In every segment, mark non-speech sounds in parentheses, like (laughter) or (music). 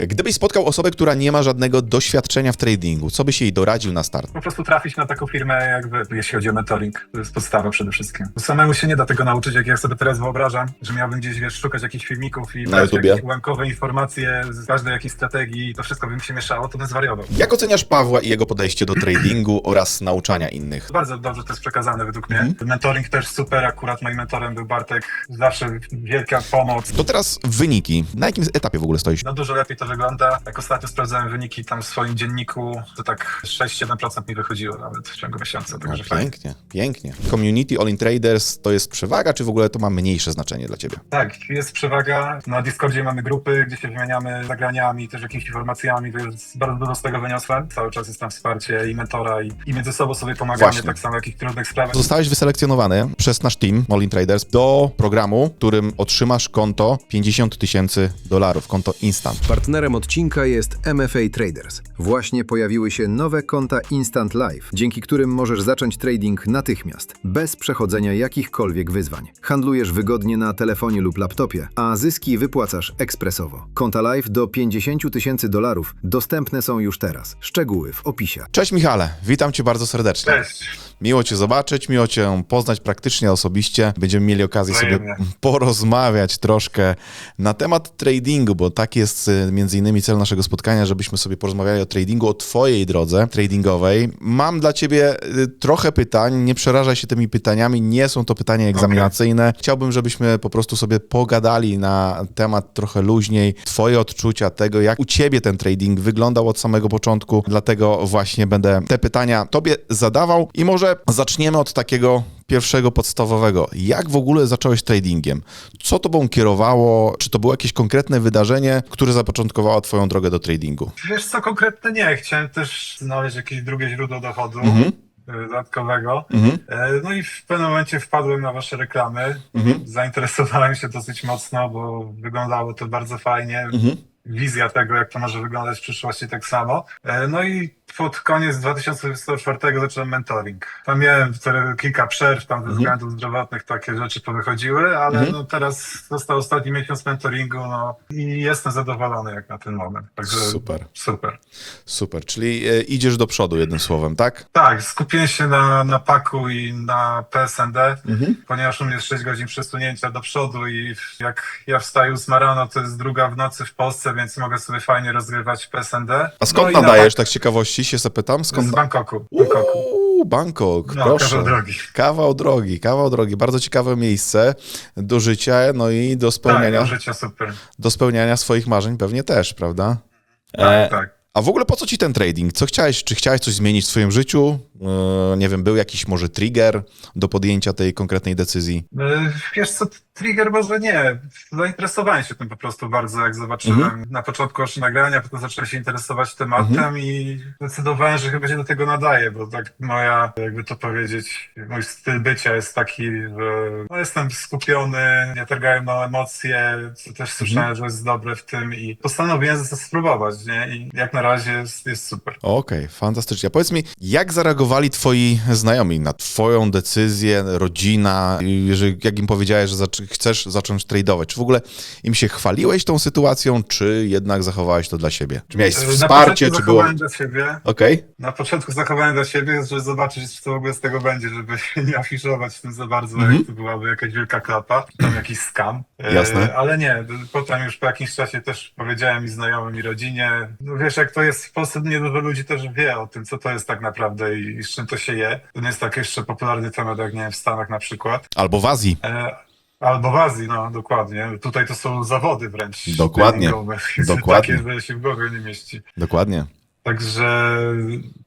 Gdybyś spotkał osobę, która nie ma żadnego doświadczenia w tradingu, co byś jej doradził na start? Po prostu trafić na taką firmę jak wy, jeśli chodzi o mentoring. To jest podstawa przede wszystkim. Samemu się nie da tego nauczyć, jak ja sobie teraz wyobrażam, że miałbym gdzieś, wiesz, szukać jakichś filmików i Na brać YouTubie? jakieś ułamkowe informacje z każdej jakiejś strategii i to wszystko by mi się mieszało, to bym zwariował. Jak oceniasz Pawła i jego podejście do tradingu oraz nauczania innych? Bardzo dobrze to jest przekazane według mnie. Mhm. Mentoring też super, akurat moim mentorem był Bartek. Zawsze wielka pomoc. To teraz wyniki. Na jakim etapie w ogóle stoisz? No dużo lepiej to wygląda. Jak ostatnio sprawdzałem wyniki tam w swoim dzienniku, to tak 6-7% mi wychodziło nawet w ciągu miesiąca. Także fajnie. pięknie, pięknie. Community All in Traders to jest przewaga, czy w ogóle to ma mniejsze znaczenie dla ciebie? Tak, jest przewaga. Na Discordzie mamy grupy, gdzie się wymieniamy zagraniami, też jakimiś informacjami, więc bardzo dużo z tego wyniosłem. Cały czas jest tam wsparcie i mentora, i, i między sobą sobie pomagamy, Właśnie. tak samo w jakichś trudnych sprawach. Zostałeś wyselekcjonowany przez nasz team All in Traders do programu, którym otrzymasz konto 50 tysięcy dolarów, konto Instant. Partnerem odcinka jest MFA Traders. Właśnie pojawiły się nowe konta Instant Live, dzięki którym możesz zacząć trading natychmiast, bez przechodzenia jakichkolwiek wyzwań. Handlujesz wygodnie na telefonie lub laptopie, a zyski wypłacasz ekspresowo. Konta Live do 50 tysięcy dolarów dostępne są już teraz. Szczegóły w opisie. Cześć Michale, witam cię bardzo serdecznie. Cześć. Miło Cię zobaczyć, miło Cię poznać praktycznie osobiście. Będziemy mieli okazję sobie porozmawiać troszkę na temat tradingu, bo tak jest y, między innymi cel naszego spotkania, żebyśmy sobie porozmawiali o tradingu, o Twojej drodze tradingowej. Mam dla Ciebie y, trochę pytań, nie przerażaj się tymi pytaniami, nie są to pytania egzaminacyjne. Chciałbym, żebyśmy po prostu sobie pogadali na temat trochę luźniej, Twoje odczucia tego, jak u Ciebie ten trading wyglądał od samego początku, dlatego właśnie będę te pytania Tobie zadawał i może zaczniemy od takiego pierwszego podstawowego. Jak w ogóle zacząłeś tradingiem? Co tobą kierowało? Czy to było jakieś konkretne wydarzenie, które zapoczątkowało twoją drogę do tradingu? Wiesz co, konkretnie nie. Chciałem też znaleźć jakieś drugie źródło dochodu. Mhm. Dodatkowego. Mhm. E, No i w pewnym momencie wpadłem na wasze reklamy. Mhm. Zainteresowałem się dosyć mocno, bo wyglądało to bardzo fajnie. Mhm. Wizja tego, jak to może wyglądać w przyszłości, tak samo. E, No i pod koniec 2024 zacząłem mentoring. Tam miałem wtedy kilka przerw, tam ze Mhm. względów zdrowotnych takie rzeczy powychodziły, ale Mhm. no teraz został ostatni miesiąc mentoringu, no i jestem zadowolony jak na ten moment. Także Super, super. super. Czyli e, idziesz do przodu, jednym słowem, tak? Tak, skupiłem się na, na paku i na PSND, Mhm. ponieważ u mnie jest 6 godzin przesunięcia do przodu i jak ja wstaję z rano, to jest druga w nocy w Polsce, więc mogę sobie fajnie rozgrywać PSND. A skąd no i na nadajesz, tak z ciekawości się zapytam? Z Skąd? Bangkoku. Bangkoku. Uuu, Bangkok, No, proszę. kawał drogi. Kawał drogi, kawał drogi. Bardzo ciekawe miejsce do życia, no i do Tak, spełniania, do życia super. do spełniania swoich marzeń pewnie też, prawda? Tak, tak. A w ogóle po co ci ten trading? Co chciałeś? Czy chciałeś coś zmienić w swoim życiu? Yy, nie wiem, był jakiś może trigger do podjęcia tej konkretnej decyzji? E, Wiesz co, trigger może nie. Zainteresowałem się tym po prostu bardzo, jak zobaczyłem Mhm. na początku już nagrania, potem zacząłem się interesować tematem Mhm. i zdecydowałem, że chyba się do tego nadaje, bo tak moja, jakby to powiedzieć, mój styl bycia jest taki, że no, jestem skupiony, nie targałem na emocje, co też słyszałem, że jest dobre w tym i postanowiłem spróbować, nie? I jak na razie jest, jest super. Okej, fantastycznie. A powiedz mi, jak zareagowali twoi znajomi na twoją decyzję, rodzina, jeżeli, jak im powiedziałeś, że zac- chcesz zacząć tradować? Czy w ogóle im się chwaliłeś tą sytuacją, czy jednak zachowałeś to dla siebie? Czy miałeś E, wsparcie, czy było... zachowałem dla siebie, Okej? Na początku zachowałem dla siebie, żeby zobaczyć, co w ogóle z tego będzie, żeby się nie afiszować tym za bardzo, Mhm. jak to byłaby jakaś wielka klapa, tam jakiś skam. E, Jasne. ale nie, potem już po jakimś czasie też powiedziałem i znajomym, i rodzinie. No wiesz, jak to jest w Polsce, niedużo ludzi też wie o tym, co to jest tak naprawdę i, i z czym to się je. To nie jest tak jeszcze popularny temat, jak nie wiem, w Stanach na przykład. Albo w Azji. E, Albo w Azji, no dokładnie. Tutaj to są zawody wręcz. Dokładnie. (laughs) Dokładnie. Takie, że się w głowie nie mieści. Dokładnie. Także,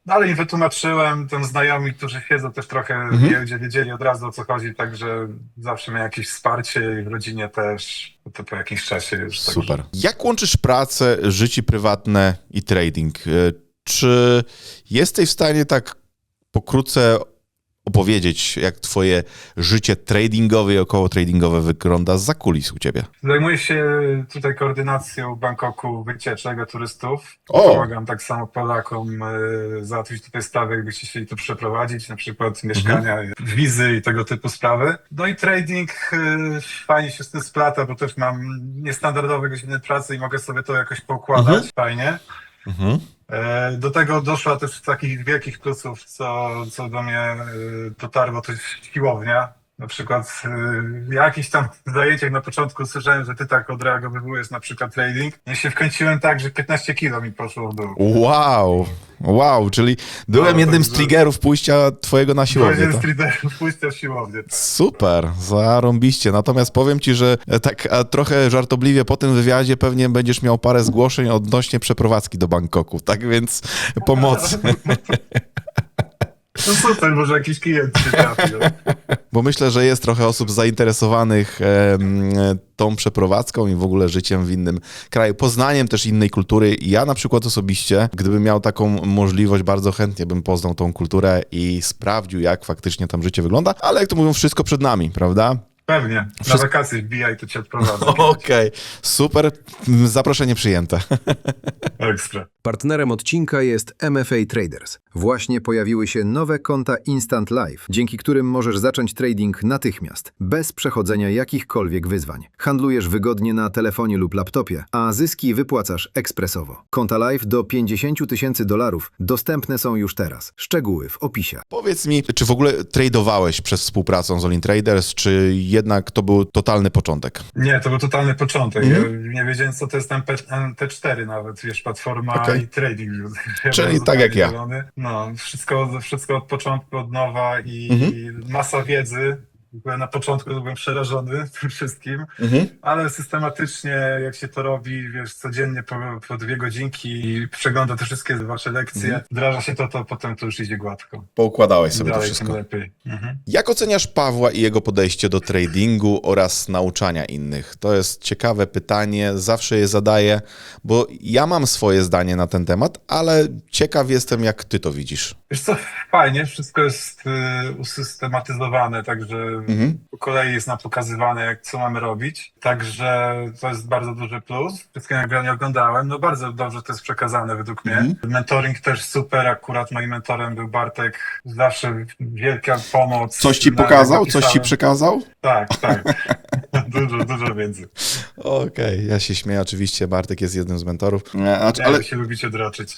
no ale im wytłumaczyłem, tym znajomi, którzy siedzą też trochę Mhm. w giełdzie, wiedzieli od razu o co chodzi, także zawsze miałem jakieś wsparcie i w rodzinie też, to po jakimś czasie już. także- Super. Jak łączysz pracę, życie prywatne i trading? E, Czy jesteś w stanie tak pokrótce opowiedzieć, jak twoje życie tradingowe i około tradingowe wygląda za kulis u ciebie. Zajmuję się tutaj koordynacją Bangkoku wycieczek dla turystów. O! Pomagam tak samo Polakom e, załatwić tutaj sprawy, jakbyście chcieli tu przeprowadzić, na przykład mieszkania, wizy i tego typu sprawy. No i trading e, fajnie się z tym splata, bo też mam niestandardowe godziny pracy i mogę sobie to jakoś poukładać. Fajnie. Mhm. E, Do tego doszła też z takich wielkich plusów, co, co do mnie e, dotarło, to jest siłownia. Na przykład e, jakichś tam (laughs) zajęciach na początku słyszałem, że ty tak odreagowywujesz na przykład trading. Ja się wkręciłem tak, że 15 kilo mi poszło w dół. Wow, wow, czyli byłem No, jednym z triggerów pójścia twojego na siłownię. Byłem To? z traderów pójścia w siłownię. Tak. Super, zarąbiście. Natomiast powiem ci, że e, tak trochę żartobliwie po tym wywiadzie pewnie będziesz miał parę zgłoszeń odnośnie przeprowadzki do Bangkoku, tak więc pomocy. (laughs) No super, może jakiś klient się no. (laughs) Bo myślę, że jest trochę osób zainteresowanych tą przeprowadzką i w ogóle życiem w innym kraju, poznaniem też innej kultury. Ja na przykład osobiście, gdybym miał taką możliwość, bardzo chętnie bym poznał tą kulturę i sprawdził, jak faktycznie tam życie wygląda, ale jak to mówią, wszystko przed nami, prawda? Pewnie. Na Wszystko- wakacje wbijaj, to cię odprowadzę. (laughs) Okej, super, zaproszenie przyjęte. (laughs) Ekstra. Partnerem odcinka jest MFA Traders. Właśnie pojawiły się nowe konta Instant Live, dzięki którym możesz zacząć trading natychmiast, bez przechodzenia jakichkolwiek wyzwań. Handlujesz wygodnie na telefonie lub laptopie, a zyski wypłacasz ekspresowo. Konta Live do 50 tysięcy dolarów dostępne są już teraz. Szczegóły w opisie. Powiedz mi, czy w ogóle tradowałeś przez współpracę z Olin Traders, czy jednak to był totalny początek? Nie, to był totalny początek. Mhm. Ja nie wiedziałem, co to jest MP, T4 nawet, wiesz, platforma Okej. i trading. (laughs) Czyli tak jak zupełnie ja. zielony. No, wszystko, wszystko od początku, od nowa i Mhm. masa wiedzy. Byłem na początku byłem przerażony (laughs) tym wszystkim, ale systematycznie, jak się to robi, wiesz, codziennie po, po dwie godzinki i przegląda te wszystkie wasze lekcje, Mhm. wdraża się to, to potem to już idzie gładko. Poukładałeś sobie to Dalej wszystko. tym lepiej. Mhm. Jak oceniasz Pawła i jego podejście do tradingu oraz nauczania innych? To jest ciekawe pytanie, zawsze je zadaję, bo ja mam swoje zdanie na ten temat, ale ciekaw jestem, jak ty to widzisz. Wiesz co, fajnie, wszystko jest y, usystematyzowane, także Mhm. po kolei jest nam pokazywane, jak co mamy robić. Także to jest bardzo duży plus. Wszystkie nagrania oglądałem, no bardzo dobrze to jest przekazane według mnie. Mhm. Mentoring też super, akurat moim mentorem był Bartek. Zawsze wielka pomoc. Coś ci pokazał? Coś ci napisałem- przekazał? Tak, tak. (laughs) dużo, dużo więcej. Okej, ja się śmieję, oczywiście Bartek jest jednym z mentorów, znaczy, Nie, ale się lubicie droczyć.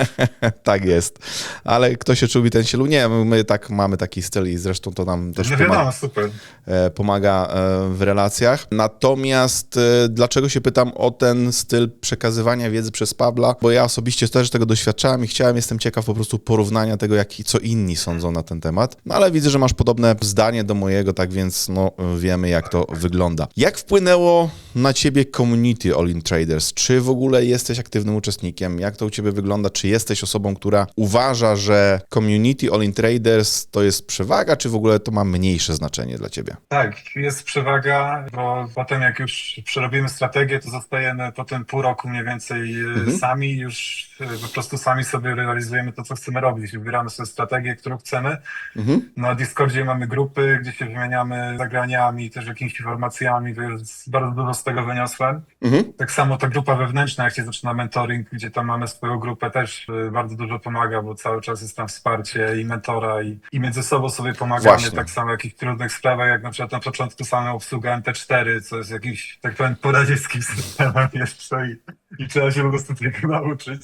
(laughs) tak jest. Ale kto się czubi, ten się lubi. Nie, my tak mamy taki styl i zresztą to nam też No pomaga. wiadomo, super. e, pomaga e, w relacjach. Natomiast e, dlaczego się pytam o ten styl przekazywania wiedzy przez Pabla? Bo ja osobiście też tego doświadczałem i chciałem, jestem ciekaw po prostu porównania tego, jak, co inni sądzą na ten temat. No ale widzę, że masz podobne zdanie do mojego, tak więc no, wiemy, jak to wygląda. Jak wpłynęło na ciebie community All In Traders? Czy w ogóle jesteś aktywnym uczestnikiem? Jak to u ciebie wygląda? Czy jesteś osobą, która uważa, że community All In Traders to jest przewaga, czy w ogóle to ma mniejsze znaczenie dla ciebie? Tak, jest przewaga, bo potem jak już przerobimy strategię, to zostajemy potem pół roku mniej więcej e, Mhm. sami, już e, po prostu sami sobie realizujemy to, co chcemy robić. Wybieramy sobie strategię, którą chcemy. Mhm. Na Discordzie mamy grupy, gdzie się wymieniamy zagraniami, też jakimiś informacjami, więc bardzo dużo z tego wyniosłem. Mhm. Tak samo ta grupa wewnętrzna, jak się zaczyna mentoring, gdzie tam mamy swoją grupę, też y, bardzo dużo pomaga, bo cały czas jest tam wsparcie i mentora, i, i między sobą sobie pomagamy. Właśnie. Tak samo w jakichś trudnych sprawach, jak na przykład na początku samą obsługa MT4, co jest jakiś, tak powiem, poradzieckim (laughs) systemem jeszcze i, i trzeba się po prostu tego nauczyć.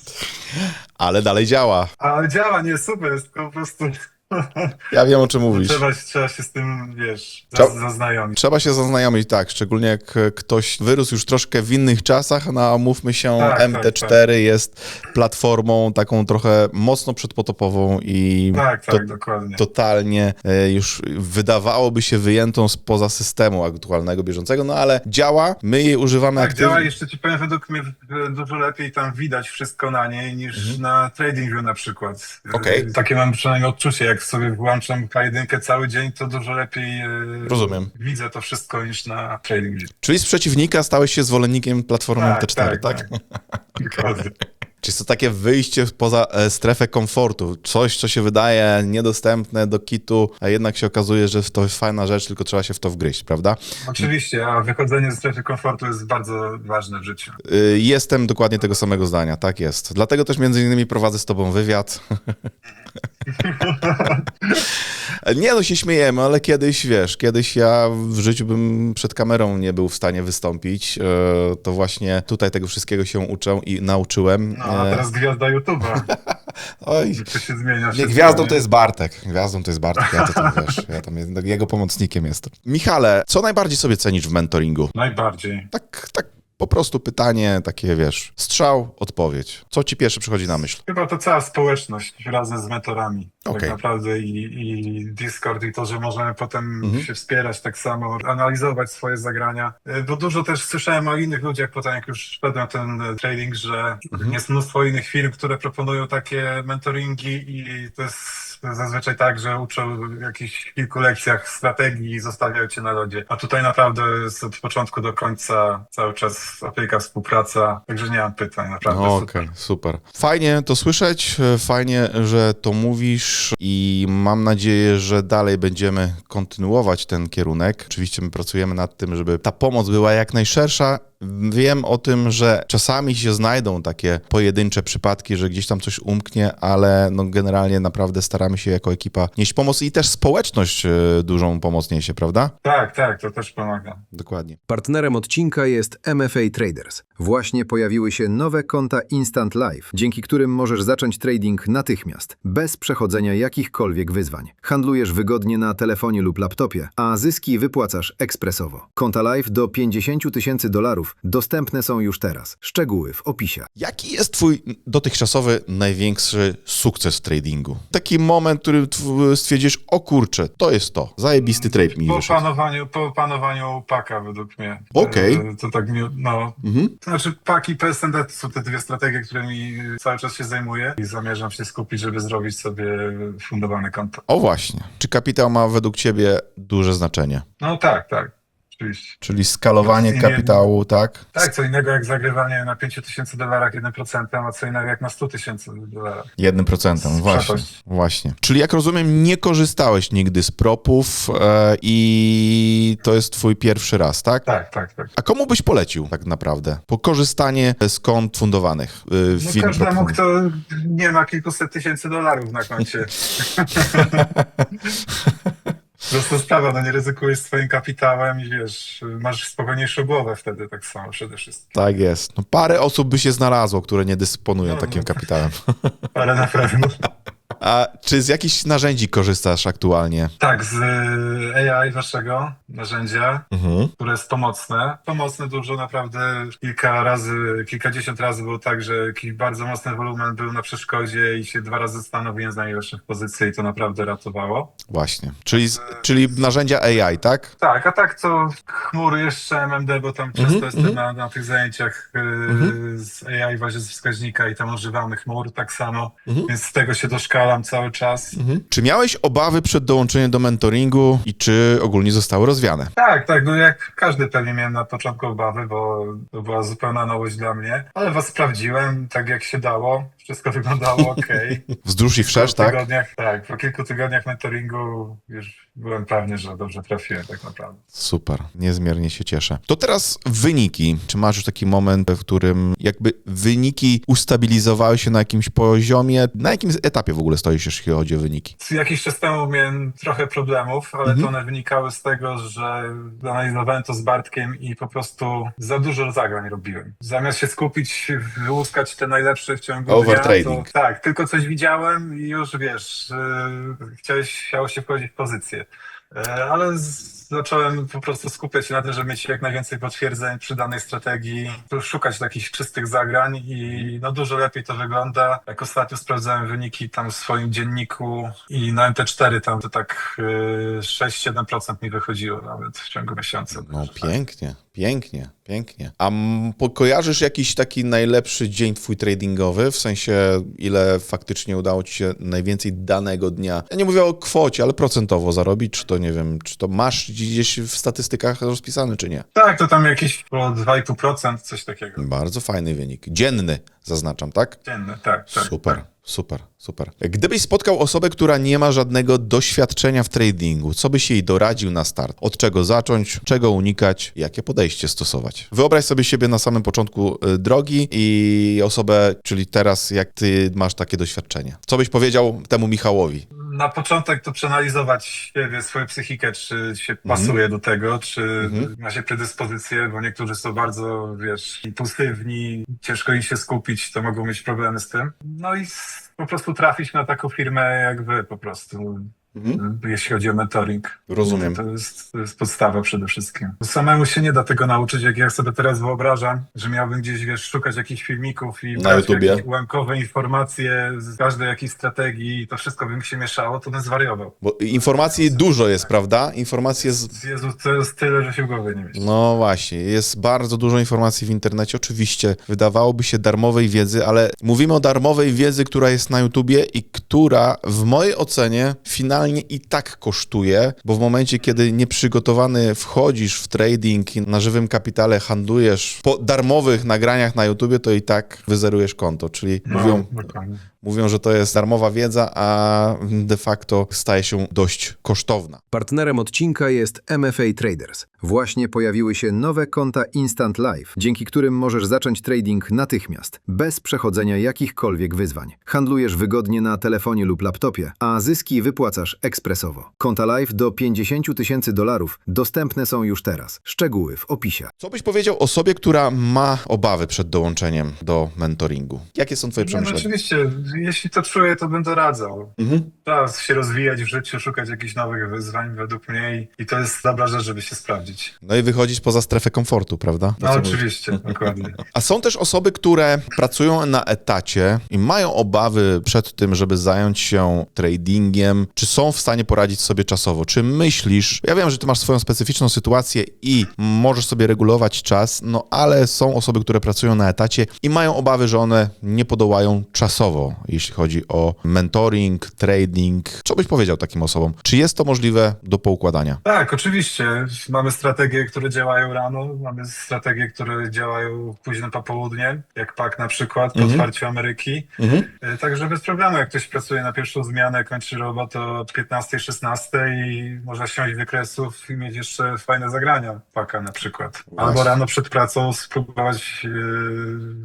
Ale dalej działa. Ale działa, nie, super, jest po prostu... (laughs) Ja wiem, o czym mówisz. Trzeba, trzeba się z tym, wiesz, Trzeba- zaz- zaznajomić. Trzeba się zaznajomić, tak, szczególnie jak e, ktoś wyrósł już troszkę w innych czasach, no umówmy się, Tak, tak, MT4 jest platformą taką trochę mocno przedpotopową i Tak, to, tak, dokładnie. totalnie e, już wydawałoby się wyjętą spoza systemu aktualnego, bieżącego, no ale działa, my jej używamy Tak, działa aktywnie. jeszcze ci powiem, według mnie dużo lepiej tam widać wszystko na niej niż na TradingView na przykład. Okej. Takie mam przynajmniej odczucie, jak sobie włączam K1 cały dzień, to dużo lepiej e, Rozumiem. widzę to wszystko niż na TradingView. Czyli z przeciwnika stałeś się zwolennikiem platformy Tak, MT4, tak? tak, (laughs) Dokładnie. Czy jest to takie wyjście poza e, strefę komfortu? Coś, co się wydaje niedostępne do kitu, a jednak się okazuje, że to jest fajna rzecz, tylko trzeba się w to wgryźć, prawda? Oczywiście, a wychodzenie ze strefy komfortu jest bardzo ważne w życiu. Y, Jestem dokładnie tego samego zdania, tak jest. Dlatego też między innymi prowadzę z tobą wywiad. (laughs) Nie no, się śmiejemy, ale kiedyś, wiesz, kiedyś ja w życiu bym przed kamerą nie był w stanie wystąpić. E, To właśnie tutaj tego wszystkiego się uczę i nauczyłem. No, E, teraz gwiazda YouTube'a. (laughs) Oj, To się zmienia. nie, gwiazdą to jest Bartek. Gwiazdą to jest Bartek, ja to tam wiesz, ja tam jest- jego pomocnikiem jestem. Michale, co najbardziej sobie cenisz w mentoringu? Najbardziej. Tak, tak po prostu pytanie, takie wiesz, strzał, odpowiedź. Co ci pierwsze przychodzi na myśl? Chyba to cała społeczność razem z mentorami. Okej. Tak naprawdę i, i Discord i to, że możemy potem Mhm. się wspierać tak samo, analizować swoje zagrania. Y, Bo dużo też słyszałem o innych ludziach potem, jak już szedłem ten e, trading, że Mhm. jest mnóstwo innych firm, które proponują takie mentoringi i to jest zazwyczaj tak, że uczą w jakichś kilku lekcjach strategii i zostawiają cię na lodzie. A tutaj naprawdę jest od początku do końca cały czas opieka, współpraca, także nie mam pytań, naprawdę No, super. Okej, super. Fajnie to słyszeć, e, fajnie, że to mówisz i mam nadzieję, że dalej będziemy kontynuować ten kierunek. Oczywiście my pracujemy nad tym, żeby ta pomoc była jak najszersza. Wiem o tym, że czasami się znajdą takie pojedyncze przypadki, że gdzieś tam coś umknie, ale no generalnie naprawdę staramy się jako ekipa nieść pomoc i też społeczność e, dużą pomoc niesie, prawda? Tak, tak, to też pomaga. Dokładnie. Partnerem odcinka jest MFA Traders. Właśnie pojawiły się nowe konta Instant Live, dzięki którym możesz zacząć trading natychmiast, bez przechodzenia jakichkolwiek wyzwań. Handlujesz wygodnie na telefonie lub laptopie, a zyski wypłacasz ekspresowo. Konta live do 50 000 tysięcy dolarów dostępne są już teraz. Szczegóły w opisie. Jaki jest twój dotychczasowy największy sukces w tradingu? Taki moment, który tw- stwierdzisz, o kurczę, to jest to. Zajebisty trade mi Po wyszedł. opanowaniu, po opanowaniu paka według mnie. Okej. E, To tak mi, no. Mhm. To znaczy paki i PSND to są te dwie strategie, którymi cały czas się zajmuję i zamierzam się skupić, żeby zrobić sobie fundowane konto. O właśnie. Czy kapitał ma według ciebie duże znaczenie? No tak, tak. Czyli skalowanie Nie- kapitału, tak? Tak, co innego jak zagrywanie na 5 tysięcy dolarach 1%, a co innego jak na 100 tysięcy dolarach. Jednym procentem, właśnie. Przepaść. Właśnie. Czyli jak rozumiem, nie korzystałeś nigdy z propów e, i to jest twój pierwszy raz, tak? Tak, tak, tak. A komu byś polecił tak naprawdę? Po korzystanie z kont fundowanych y, No firm każdemu, kto nie ma kilkuset tysięcy dolarów na koncie. (laughs) (laughs) Prosta sprawa, no nie ryzykujesz swoim kapitałem i wiesz, masz spokojniejszą głowę wtedy tak samo przede wszystkim. Tak jest. No, parę osób by się znalazło, które nie dysponują No, takim no. kapitałem. Ale na pewno. A czy z jakichś narzędzi korzystasz aktualnie? Tak, z y, AI waszego narzędzia, Mhm. które jest pomocne. Pomocne dużo, naprawdę kilka razy, kilkadziesiąt razy było tak, że jakiś bardzo mocny wolumen był na przeszkodzie i się dwa razy zastanowiłem z najlepszych pozycji i to naprawdę ratowało. Właśnie. Czyli, z- czyli narzędzia AI, tak? Tak, a tak to chmury jeszcze MMD, bo tam często Mhm, jestem mhm. na, na tych zajęciach y, Mhm. z AI właśnie z wskaźnika i tam używamy chmur tak samo, więc z tego się doszkalam cały czas. Czy miałeś obawy przed dołączeniem do mentoringu i czy ogólnie zostały rozwiane? Tak, tak, no jak każdy pewnie miałem na początku obawy, bo to była zupełna nowość dla mnie, ale was sprawdziłem tak jak się dało, wszystko (laughs) wyglądało ok. Wzdłuż i wszerz, tak? Tygodniach, tak, po kilku tygodniach mentoringu już byłem pewny, że dobrze trafiłem tak naprawdę. Super, niezmiernie się cieszę. To teraz wyniki. Czy masz już taki moment, w którym jakby wyniki ustabilizowały się na jakimś poziomie? Na jakim etapie w ogóle stoisz, jeśli chodzi o wyniki? Jakiś czas temu miałem trochę problemów, ale Mhm. to one wynikały z tego, że analizowałem to z Bartkiem i po prostu za dużo zagrań robiłem. Zamiast się skupić, wyłuskać te najlepsze w ciągu Overtrading. dnia, to tak, tylko coś widziałem i już wiesz, yy, chciałeś, chciało się wchodzić w pozycję. E, Ale zacząłem po prostu skupiać się na tym, żeby mieć jak najwięcej potwierdzeń przy danej strategii, szukać takich czystych zagrań i no dużo lepiej to wygląda. Jak ostatnio sprawdzałem wyniki tam w swoim dzienniku i na MT4 tam to tak y, 6-7% mi wychodziło nawet w ciągu miesiąca. No pięknie, pięknie, pięknie. A kojarzysz jakiś taki najlepszy dzień twój tradingowy? W sensie, ile faktycznie udało ci się najwięcej danego dnia? Ja nie mówię o kwocie, ale procentowo zarobić, czy to nie wiem, czy to masz gdzieś w statystykach rozpisane, czy nie? Tak, to tam jakieś było 2,5%, coś takiego. Bardzo fajny wynik. Dzienny. zaznaczam, tak? Dzienne, tak, tak. Super, super, super. Gdybyś spotkał osobę, która nie ma żadnego doświadczenia w tradingu, co byś jej doradził na start? Od czego zacząć, czego unikać, jakie podejście stosować? Wyobraź sobie siebie na samym początku y, drogi i osobę, czyli teraz, jak ty masz takie doświadczenie. Co byś powiedział temu Michałowi? Na początek to przeanalizować siebie, swoją psychikę, czy się Mhm. pasuje do tego, czy ma się predyspozycję, bo niektórzy są bardzo, wiesz, impulsywni, ciężko im się skupić, to mogą mieć problemy z tym. No i po prostu trafić na taką firmę jak wy po prostu, jeśli chodzi o mentoring. Rozumiem. To jest, to jest podstawa przede wszystkim. Samemu się nie da tego nauczyć, jak ja sobie teraz wyobrażam, że miałbym gdzieś, wiesz, szukać jakichś filmików i Na brać YouTubie. jakieś ułamkowe informacje z każdej jakiejś strategii i to wszystko by mi się mieszało, to bym zwariował. Bo informacji dużo jest, prawda? Informacji jest Jezu, to jest tyle, że się w głowie nie mieści. No właśnie, jest bardzo dużo informacji w internecie. Oczywiście wydawałoby się darmowej wiedzy, ale mówimy o darmowej wiedzy, która jest na YouTubie i która w mojej ocenie finalnie i tak kosztuje, bo w momencie, kiedy nieprzygotowany wchodzisz w trading i na żywym kapitale handlujesz po darmowych nagraniach na YouTubie, to i tak wyzerujesz konto, czyli mówią, No, dokładnie. Mówią, że to jest darmowa wiedza, a de facto staje się dość kosztowna. Partnerem odcinka jest MFA Traders. Właśnie pojawiły się nowe konta Instant Live, dzięki którym możesz zacząć trading natychmiast, bez przechodzenia jakichkolwiek wyzwań. Handlujesz wygodnie na telefonie lub laptopie, a zyski wypłacasz ekspresowo. Konta Live do 50 000 tysięcy dolarów dostępne są już teraz. Szczegóły w opisie. Co byś powiedział osobie, która ma obawy przed dołączeniem do mentoringu? Jakie są twoje Nie, no przemyślenia? oczywiście, jeśli to czuję, to bym doradzał. Mhm. Trzeba się rozwijać w życiu, szukać jakichś nowych wyzwań według mnie i- to jest dobra rzecz, żeby się sprawdzić. No i wychodzić poza strefę komfortu, prawda? To, No co mówisz. oczywiście, (laughs) dokładnie. A są też osoby, które pracują na etacie i mają obawy przed tym, żeby zająć się tradingiem. Czy są w stanie poradzić sobie czasowo? Czy myślisz, ja wiem, że ty masz swoją specyficzną sytuację i możesz sobie regulować czas, no ale są osoby, które pracują na etacie i mają obawy, że one nie podołają czasowo, jeśli chodzi o mentoring, trading. Co byś powiedział takim osobom? Czy jest to możliwe do poukładania? Tak, oczywiście. Mamy strategie, które działają rano, mamy strategie, które działają późno po południe, jak PAK na przykład, po otwarciu Ameryki. E, Także bez problemu, jak ktoś pracuje na pierwszą zmianę, kończy robotę o 15-16 i można ściąć wykresów i mieć jeszcze fajne zagrania PAKa na przykład. Albo Właśnie. rano przed pracą spróbować e,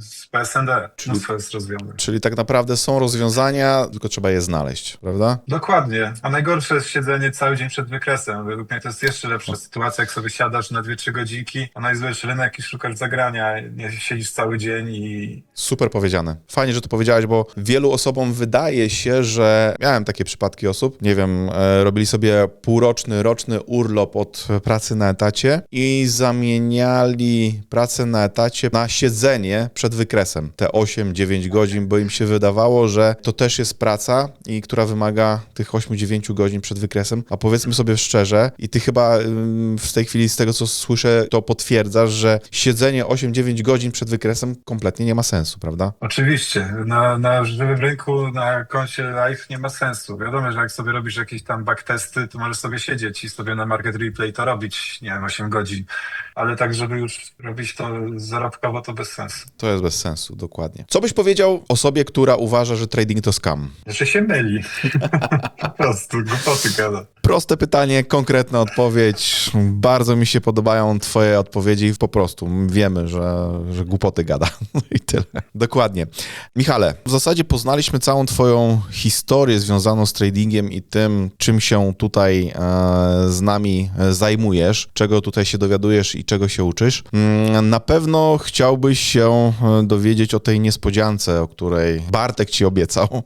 z PSND. Czyli- Mnóstwo jest rozwiązań. Czyli tak naprawdę są rozwiązania, tylko trzeba je znaleźć, prawda? Dokładnie. A najgorsze jest siedzenie cały dzień przed wykresem. Według mnie to jest jeszcze lepsza sytuacja, jak sobie siadasz na 2-3 godzinki, analizujesz rynek i szukasz zagrania. Nie siedzisz cały dzień i Super powiedziane. Fajnie, że to powiedziałeś, bo wielu osobom wydaje się, że miałem takie przypadki osób, nie wiem, e, robili sobie półroczny, roczny urlop od pracy na etacie i zamieniali pracę na etacie na siedzenie przed wykresem. Te 8-9 godzin, bo im się wydawało, że to też jest praca i która wymaga tych 8-9 godzin przed wykresem. A powiedzmy sobie szczerze, i ty chyba w tej chwili z tego, co słyszę, to potwierdzasz, że siedzenie 8-9 godzin przed wykresem kompletnie nie ma sensu, prawda? Oczywiście, na, na żywym rynku, na koncie live nie ma sensu. Wiadomo, że jak sobie robisz jakieś tam backtesty, to możesz sobie siedzieć i sobie na market replay to robić, nie wiem, 8 godzin. Ale tak, żeby już robić to zarobkowo, to bez sensu. To jest bez sensu, dokładnie. Co byś powiedział osobie, która uważa, że trading to scam? Że się myli. (laughs) po prostu, głupoty gada. Proste pytanie, konkretna odpowiedź. Bardzo mi się podobają twoje odpowiedzi. Po prostu wiemy, że, że głupoty gada. (laughs) I tyle. Dokładnie. Michale, w zasadzie poznaliśmy całą twoją historię związaną z tradingiem i tym, czym się tutaj e, z nami e, zajmujesz, czego tutaj się dowiadujesz i czego się uczysz. Mm, Na pewno chciałbyś się e, dowiedzieć o tej niespodziance, o której Bartek ci obiecał. (laughs)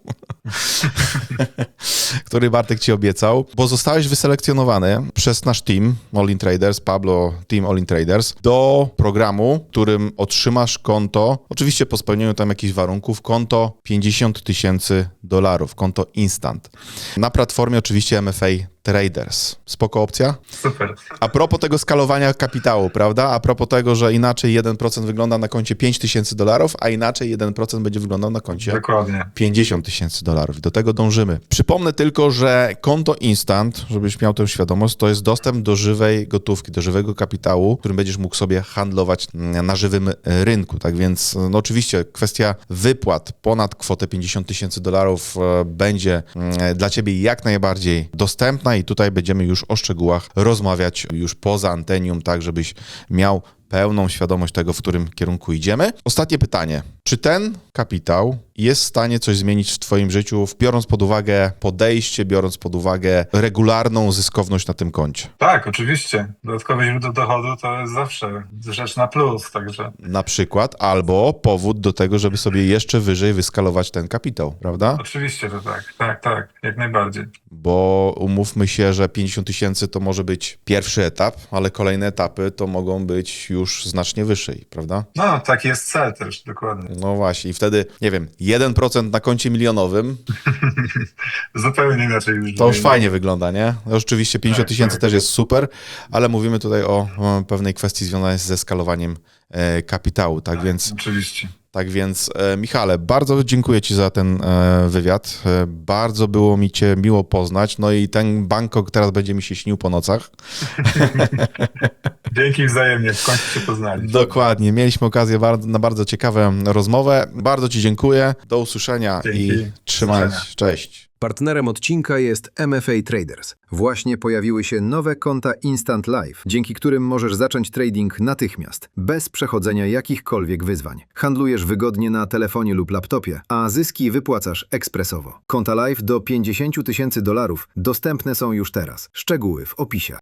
który Bartek ci obiecał, bo zostałeś wyselekcjonowany przez nasz team All In Traders, Pablo Team All In Traders, do programu, którym otrzymasz konto, oczywiście po spełnieniu tam jakichś warunków, konto 50 tysięcy dolarów, konto instant. Na platformie oczywiście MFA Traders. Spoko opcja? Super. A propos tego skalowania kapitału, prawda? A propos tego, że inaczej 1% wygląda na koncie 5 tysięcy dolarów, a inaczej 1% będzie wyglądał na koncie Dokładnie. 50 tysięcy dolarów i do tego dążymy. Przypomnę tylko, że konto Instant, żebyś miał tę świadomość, to jest dostęp do żywej gotówki, do żywego kapitału, którym będziesz mógł sobie handlować na żywym e, rynku. Tak więc, no oczywiście, kwestia wypłat ponad kwotę 50 tysięcy dolarów e, będzie mm, dla ciebie jak najbardziej dostępna i tutaj będziemy już o szczegółach rozmawiać już poza antenium, tak żebyś miał pełną świadomość tego, w którym kierunku idziemy. Ostatnie pytanie. Czy ten kapitał jest w stanie coś zmienić w Twoim życiu, biorąc pod uwagę podejście, biorąc pod uwagę regularną zyskowność na tym koncie? Tak, oczywiście. Dodatkowe źródło dochodu to jest zawsze rzecz na plus, także Na przykład, albo powód do tego, żeby sobie jeszcze wyżej wyskalować ten kapitał, prawda? oczywiście, że tak. Tak, tak, jak najbardziej. Bo umówmy się, że 50 tysięcy to może być pierwszy etap, ale kolejne etapy to mogą być już znacznie wyżej, prawda? No, taki jest cel też, dokładnie. No właśnie, i wtedy, nie wiem, 1% na koncie milionowym (laughs) Zupełnie inaczej już. To już fajnie wygląda, nie? Oczywiście 50 Tak, tysięcy tak. też jest super, ale mówimy tutaj o, pewnej kwestii związanej ze skalowaniem kapitału. Tak więc, Oczywiście. tak więc e, Michale, bardzo dziękuję Ci za ten e, wywiad. E, bardzo było mi Cię miło poznać. No i ten Bangkok teraz będzie mi się śnił po nocach. (laughs) Dzięki wzajemnie, w końcu się poznali. Dokładnie. Mieliśmy okazję na bardzo ciekawą rozmowę. Bardzo Ci dziękuję. Do usłyszenia Dzięki. i trzymać. Cześć. Partnerem odcinka jest MFA Traders. Właśnie pojawiły się nowe konta Instant Live, dzięki którym możesz zacząć trading natychmiast, bez przechodzenia jakichkolwiek wyzwań. Handlujesz wygodnie na telefonie lub laptopie, a zyski wypłacasz ekspresowo. Konta Live do 50 tysięcy dolarów dostępne są już teraz. Szczegóły w opisie.